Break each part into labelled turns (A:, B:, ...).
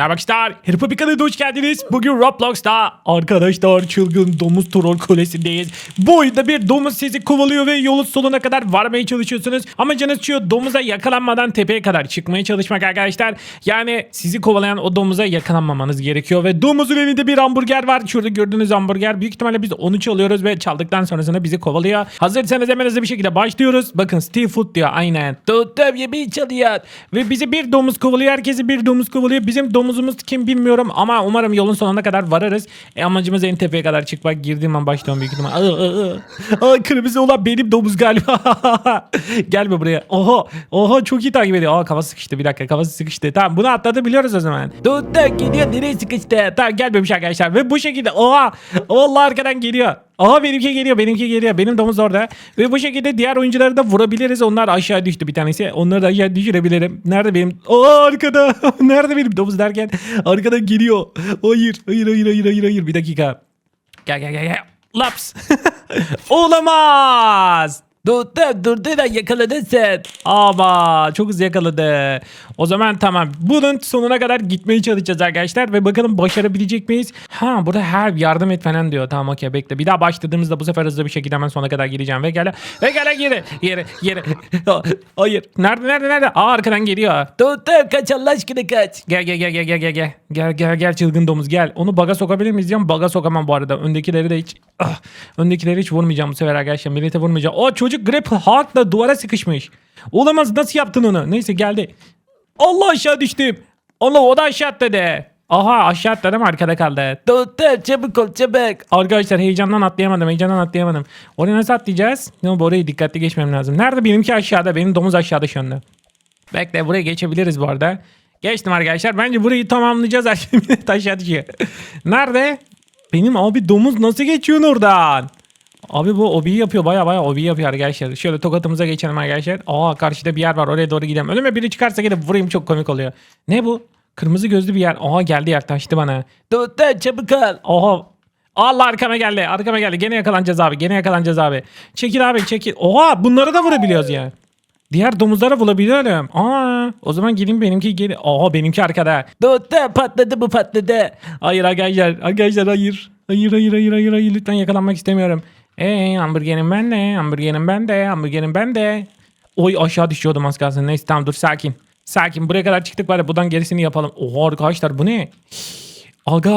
A: Merhaba arkadaşlar. Harry kanalına hoş geldiniz. Bugün Roblox'ta arkadaşlar çılgın domuz troll kulesindeyiz. Bu oyunda bir domuz sizi kovalıyor ve yolun sonuna kadar varmaya çalışıyorsunuz. Amacınız şu domuza yakalanmadan tepeye kadar çıkmaya çalışmak arkadaşlar. Yani sizi kovalayan o domuza yakalanmamanız gerekiyor ve domuzun elinde bir hamburger var. Şurada gördüğünüz hamburger. Büyük ihtimalle biz onu çalıyoruz ve çaldıktan sonrasında bizi kovalıyor. Hazırsanız hemen hızlı bir şekilde başlıyoruz. Bakın Steve Food diyor aynen. Tuttum yemeği çalıyor. Ve bizi bir domuz kovalıyor. Herkesi bir domuz kovalıyor. Bizim domuzumuz kim bilmiyorum ama umarım yolun sonuna kadar varırız. E, amacımız en tepeye kadar çıkmak. Girdiğim an başlıyorum büyük ihtimal. Aa, aa, kırmızı olan benim domuz galiba. Gelme buraya. Oha. Oha çok iyi takip ediyor. Aa kafası sıkıştı bir dakika kafası sıkıştı. Tamam bunu atladı biliyoruz o zaman. Tuttum gidiyor nereye sıkıştı. Tamam gelmemiş arkadaşlar. Ve bu şekilde oha. Allah arkadan geliyor. Aha benimki geliyor benimki geliyor. Benim domuz orada. Ve bu şekilde diğer oyuncuları da vurabiliriz. Onlar aşağı düştü bir tanesi. Onları da aşağı düşürebilirim. Nerede benim? Aa arkada. Nerede benim domuz derken arkadan geliyor. Hayır hayır hayır hayır hayır hayır. Bir dakika. Gel gel gel gel. Laps. Olamaz. Durdu durdu da yakaladın sen. Ama çok hızlı yakaladı. O zaman tamam. Bunun sonuna kadar gitmeye çalışacağız arkadaşlar. Ve bakalım başarabilecek miyiz? Ha burada her yardım et falan diyor. Tamam okey bekle. Bir daha başladığımızda bu sefer hızlı bir şekilde hemen sona kadar gireceğim. Ve gel. Ve gel geri. Geri. Geri. Hayır. Nerede nerede nerede? Aa arkadan geliyor. Tuttum kaç Allah aşkına kaç. Gel gel gel gel gel gel gel. Gel gel gel çılgın domuz gel. Onu baga sokabilir miyiz diyorum. Baga sokamam bu arada. Öndekileri de hiç. Ah, öndekileri hiç vurmayacağım bu sefer arkadaşlar. Millete vurmayacağım. O çocuk grapple hawk'la duvara sıkışmış. Olamaz nasıl yaptın onu? Neyse geldi. Allah aşağı düştüm. Allah o da aşağı atladı. Aha aşağı atladı ama arkada kaldı. Tuttum çabuk ol çabuk. Arkadaşlar heyecandan atlayamadım heyecandan atlayamadım. Oraya nasıl atlayacağız? Ne bu orayı dikkatli geçmem lazım. Nerede benimki aşağıda benim domuz aşağıda şu anda. Bekle buraya geçebiliriz bu arada. Geçtim arkadaşlar. Bence burayı tamamlayacağız. Aşağı düşüyor. Nerede? Benim abi domuz nasıl geçiyorsun oradan? Abi bu obiyi yapıyor baya baya obiyi yapıyor arkadaşlar. Şöyle tokatımıza geçelim arkadaşlar. Aa karşıda bir yer var oraya doğru gidelim. Önüme biri çıkarsa gidip vurayım çok komik oluyor. Ne bu? Kırmızı gözlü bir yer. Aha geldi yaklaştı bana. Tuttu çabuk ol. Oha. Allah arkama geldi. Arkama geldi. Gene yakalanacağız abi. Gene yakalanacağız abi. Çekil abi çekil. Oha bunları da vurabiliyoruz ya. Diğer domuzlara bulabiliyorum. Aa, o zaman gidin benimki geri. Oha benimki arkada. Tuttu patladı bu patladı. Hayır arkadaşlar. Arkadaşlar hayır. Hayır hayır hayır hayır hayır. Lütfen yakalanmak istemiyorum. Eee hamburgerim bende. Hamburgerim bende. Hamburgerim bende. Oy aşağı düşüyordum az kalsın. Neyse tamam dur sakin. Sakin. Buraya kadar çıktık var ya buradan gerisini yapalım. Oha arkadaşlar bu ne? Aga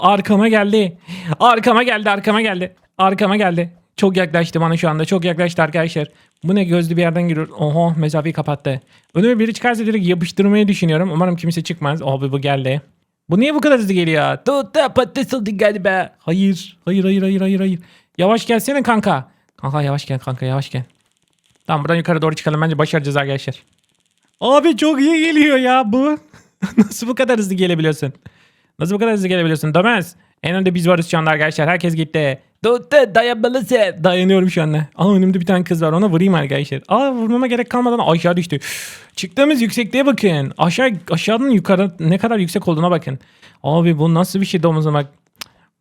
A: arkama geldi. Arkama geldi arkama geldi. Arkama geldi. Çok yaklaştı bana şu anda. Çok yaklaştı arkadaşlar. Bu ne gözlü bir yerden giriyor. Oho mesafeyi kapattı. Önüme biri çıkarsa direkt yapıştırmayı düşünüyorum. Umarım kimse çıkmaz. Abi bu geldi. Bu niye bu kadar hızlı geliyor? Tuttu patates oldu galiba. Hayır. Hayır hayır hayır hayır hayır. Yavaş gelsene kanka. Kanka yavaş gel kanka yavaş gel. Tamam buradan yukarı doğru çıkalım. Bence başaracağız arkadaşlar. Abi çok iyi geliyor ya bu. Nasıl bu kadar hızlı gelebiliyorsun? Nasıl bu kadar hızlı gelebiliyorsun? Dömez. En önde biz varız şu anda arkadaşlar. Herkes gitti. Tuttu dayanmalısın. Dayanıyorum şu anda. Aa önümde bir tane kız var. Ona vurayım arkadaşlar. Aa vurmama gerek kalmadan aşağı düştü. Çıktığımız yüksekliğe bakın. Aşağı aşağıdan yukarı ne kadar yüksek olduğuna bakın. Abi bu nasıl bir şey domuzum bak.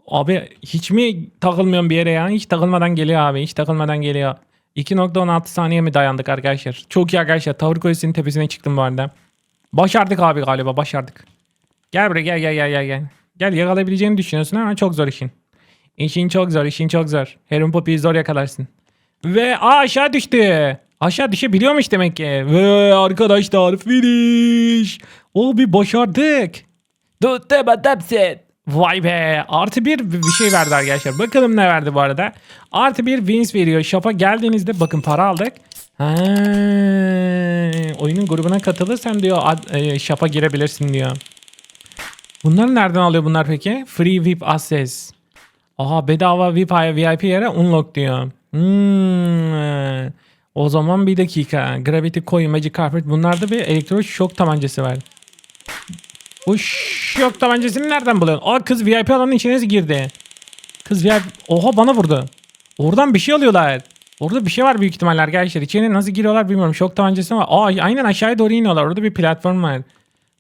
A: Abi hiç mi takılmıyorum bir yere ya? Hiç takılmadan geliyor abi. Hiç takılmadan geliyor. 2.16 saniye mi dayandık arkadaşlar? Çok iyi arkadaşlar. Tavır Kulesi'nin tepesine çıktım bu arada. Başardık abi galiba başardık. Gel buraya gel gel gel gel gel. Yakalayabileceğini düşünüyorsun ama çok zor işin. İşin çok zor işin çok zor. Heron Poppy'yi zor yakalarsın. Ve aa, aşağı düştü. Aşağı düşebiliyormuş demek ki. Ve arkadaşlar finish. O bir başardık. Tuttu adamsın. Vay be. Artı bir bir şey verdi arkadaşlar. Bakalım ne verdi bu arada. Artı bir wins veriyor. Shop'a geldiğinizde bakın para aldık. Ha, oyunun grubuna katılırsan diyor ad, e, shop'a girebilirsin diyor. Bunları nereden alıyor bunlar peki? Free VIP access. Aha bedava VIP, VIP yere unlock diyor. Hmm. O zaman bir dakika. Gravity Coil, Magic Carpet. Bunlarda bir elektro şok tabancası var. Bu şok tabancasını nereden buluyorsun? Aa kız VIP alanın içine girdi. Kız VIP... Oha bana vurdu. Oradan bir şey alıyorlar. Orada bir şey var büyük ihtimalle arkadaşlar. İçine nasıl giriyorlar bilmiyorum. Şok tabancası var. Aa aynen aşağıya doğru iniyorlar. Orada bir platform var.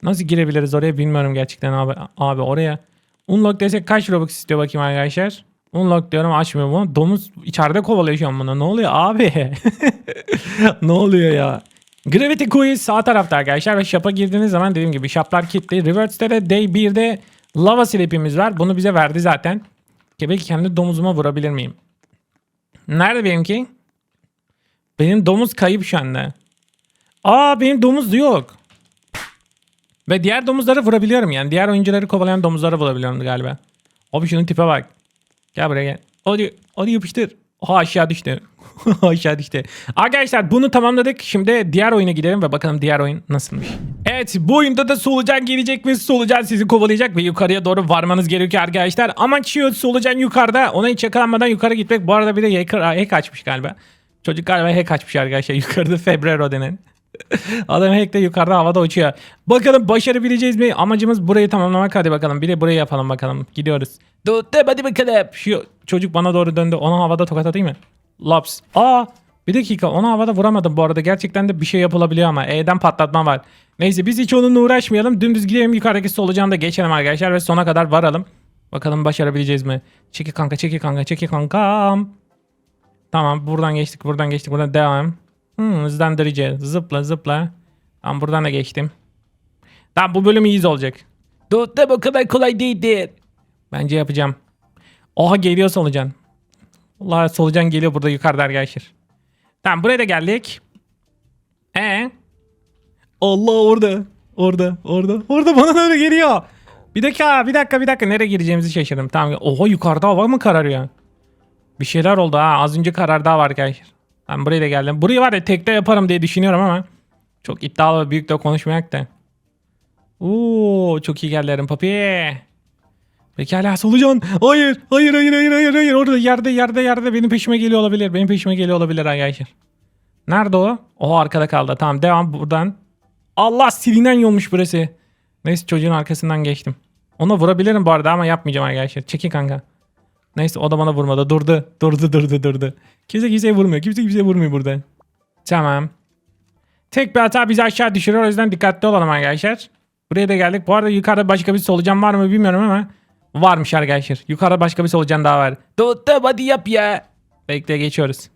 A: Nasıl girebiliriz oraya bilmiyorum gerçekten abi. Abi oraya. Unlock desek kaç Robux istiyor bakayım arkadaşlar. Unlock diyorum açmıyor bunu. Domuz içeride kovalıyor şu an bunu. Ne oluyor abi? ne oluyor ya? Gravity Quiz sağ tarafta arkadaşlar ve shop'a girdiğiniz zaman dediğim gibi shop'lar kilitli. Reverse'de de Day 1'de lava slip'imiz var. Bunu bize verdi zaten. Ki belki kendi domuzuma vurabilir miyim? Nerede benimki? Benim domuz kayıp şu anda. Aa benim domuz yok. Ve diğer domuzları vurabiliyorum yani. Diğer oyuncuları kovalayan domuzları vurabiliyorum galiba. Abi şunun tipe bak. Gel buraya gel. Hadi, hadi yapıştır. Oha aşağı düştü. aşağı düştü. Arkadaşlar bunu tamamladık. Şimdi diğer oyuna gidelim ve bakalım diğer oyun nasılmış. Evet bu oyunda da solucan gelecek ve solucan sizi kovalayacak ve yukarıya doğru varmanız gerekiyor arkadaşlar. Amaç şu solucan yukarıda. Ona hiç yakalanmadan yukarı gitmek. Bu arada bir de hacker, hack açmış galiba. Çocuk galiba hack açmış arkadaşlar. Yukarıda Febrero denen. Adam hack yukarıda havada uçuyor. Bakalım başarabileceğiz mi? Amacımız burayı tamamlamak. Hadi bakalım. Bir de burayı yapalım bakalım. Gidiyoruz. Tuttum hadi bakalım. Şu çocuk bana doğru döndü. Ona havada tokat atayım mı? Laps. Aa bir dakika onu havada vuramadım bu arada. Gerçekten de bir şey yapılabiliyor ama. E'den patlatma var. Neyse biz hiç onunla uğraşmayalım. Dümdüz gidelim yukarıdaki solucanı da geçelim arkadaşlar ve sona kadar varalım. Bakalım başarabileceğiz mi? Çeki kanka çeki kanka çeki kankam. Tamam buradan geçtik buradan geçtik buradan devam. Hmm, hızlandırıcı. Zıpla zıpla. Tamam buradan da geçtim. Tamam bu bölüm iyiyiz olacak. Tuttum o kadar kolay değildi. Bence yapacağım. Oha geliyor solucan. Allah solucan geliyor burada yukarıda arkadaşlar. Tamam buraya da geldik. E Allah orada. Orada. Orada. Orada bana doğru geliyor. Bir dakika bir dakika bir dakika nereye gireceğimizi şaşırdım. Tamam. Oha yukarıda hava mı kararıyor? Bir şeyler oldu ha. Az önce karar daha var arkadaşlar. Ben buraya da geldim. Burayı var ya tekte yaparım diye düşünüyorum ama çok iddialı ve büyük de konuşmayak da. Oo çok iyi geldilerim papi. Pekala solucan. Hayır, hayır, hayır, hayır, hayır, hayır. Orada yerde, yerde, yerde benim peşime geliyor olabilir. Benim peşime geliyor olabilir arkadaşlar. Nerede o? O arkada kaldı. Tamam devam buradan. Allah silinen yolmuş burası. Neyse çocuğun arkasından geçtim. Ona vurabilirim bu arada ama yapmayacağım arkadaşlar. Çekin kanka. Neyse o da bana vurmadı. Durdu. Durdu durdu durdu. Kimse kimseye vurmuyor. Kimse kimseye vurmuyor burada. Tamam. Tek bir hata bizi aşağı düşürüyor. O yüzden dikkatli olalım arkadaşlar. Buraya da geldik. Bu arada yukarıda başka bir solucan var mı bilmiyorum ama varmış arkadaşlar. Yukarıda başka bir solucan daha var. Tuttum hadi yap ya. Bekle geçiyoruz.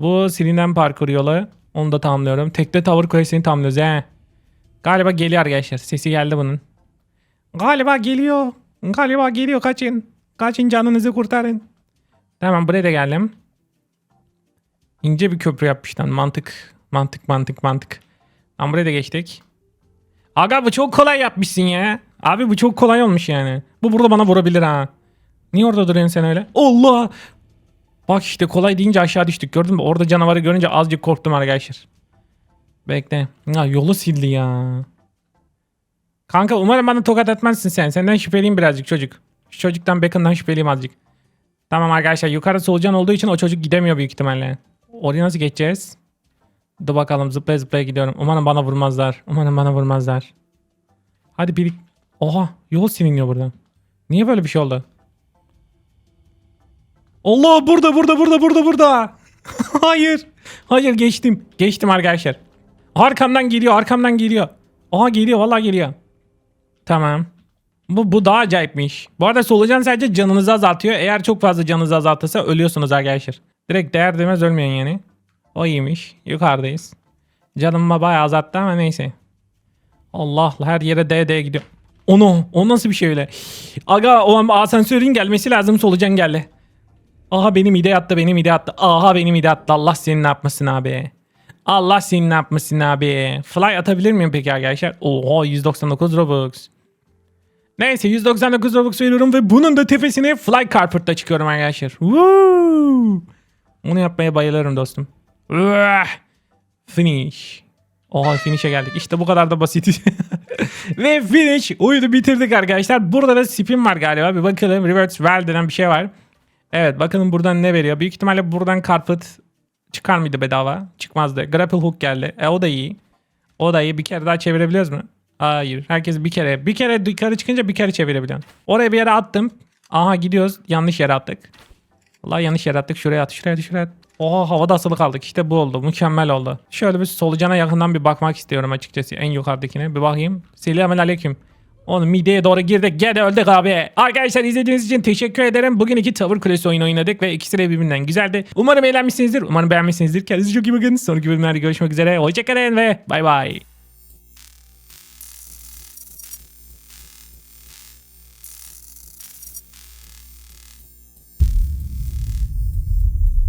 A: Bu silinen parkur yolu. Onu da tamamlıyorum. Tekne tavır kulesini tamamlıyoruz he. Galiba geliyor arkadaşlar. Sesi geldi bunun. Galiba geliyor. Galiba geliyor kaçın. Kaçın canınızı kurtarın. Tamam buraya da geldim. İnce bir köprü yapmışlar. Mantık. Mantık mantık mantık. Tamam buraya da geçtik. Aga bu çok kolay yapmışsın ya. Abi bu çok kolay olmuş yani. Bu burada bana vurabilir ha. Niye orada duruyorsun sen öyle? Allah! Bak işte kolay deyince aşağı düştük gördün mü? Orada canavarı görünce azıcık korktum arkadaşlar. Bekle. Ya yolu sildi ya. Kanka umarım bana tokat etmezsin sen. Senden şüpheliyim birazcık çocuk. Şu çocuktan Beckon'dan şüpheliyim azıcık. Tamam arkadaşlar yukarı solucan olduğu için o çocuk gidemiyor büyük ihtimalle. Oraya nasıl geçeceğiz? Dur bakalım zıplaya zıplaya gidiyorum. Umarım bana vurmazlar. Umarım bana vurmazlar. Hadi bir... Oha yol siliniyor buradan. Niye böyle bir şey oldu? Allah burada burada burada burada burada. Hayır. Hayır geçtim. Geçtim arkadaşlar. Arkamdan geliyor arkamdan geliyor. Aha geliyor vallahi geliyor. Tamam. Bu, bu daha acayipmiş. Bu arada solucan sadece canınızı azaltıyor. Eğer çok fazla canınızı azaltırsa ölüyorsunuz arkadaşlar. Direkt değer demez ölmeyin yani. O iyiymiş. Yukarıdayız. Canımı bayağı azalttı ama neyse. Allah her yere D D gidiyor. Onu, o nasıl bir şey öyle? Aga o asansörün gelmesi lazım solucan geldi. Aha benim ide yattı benim ide yattı. Aha benim ide yattı. Allah senin ne yapmasın abi. Allah senin ne yapmasın abi. Fly atabilir miyim peki arkadaşlar? Oha 199 Robux. Neyse 199 Robux veriyorum ve bunun da tepesine Fly Carpet'ta çıkıyorum arkadaşlar. Woo! Onu yapmaya bayılırım dostum. Finish. Oha finish'e geldik. İşte bu kadar da basit. Ve finish. Oyunu bitirdik arkadaşlar. Burada da spin var galiba. Bir bakalım. Reverse well denen bir şey var. Evet bakalım buradan ne veriyor. Büyük ihtimalle buradan carpet çıkar mıydı bedava? Çıkmazdı. Grapple hook geldi. E o da iyi. O da iyi. Bir kere daha çevirebiliyoruz mu? Hayır. Herkes bir kere. Bir kere yukarı çıkınca bir kere çevirebiliyorsun. Oraya bir yere attım. Aha gidiyoruz. Yanlış yere attık. Vallahi yanlış yere attık. Şuraya at. Şuraya at. Şuraya at. Oha havada asılı kaldık. İşte bu oldu. Mükemmel oldu. Şöyle bir solucana yakından bir bakmak istiyorum açıkçası. En yukarıdakine. Bir bakayım. Selamun aleyküm. Onun mideye doğru girdik. Gene öldük abi. Arkadaşlar izlediğiniz için teşekkür ederim. Bugün iki tavır kulesi oyunu oynadık ve ikisi de birbirinden güzeldi. Umarım eğlenmişsinizdir. Umarım beğenmişsinizdir. Kendinize çok iyi bakın. Sonraki bölümlerde görüşmek üzere. Hoşçakalın ve bay bay.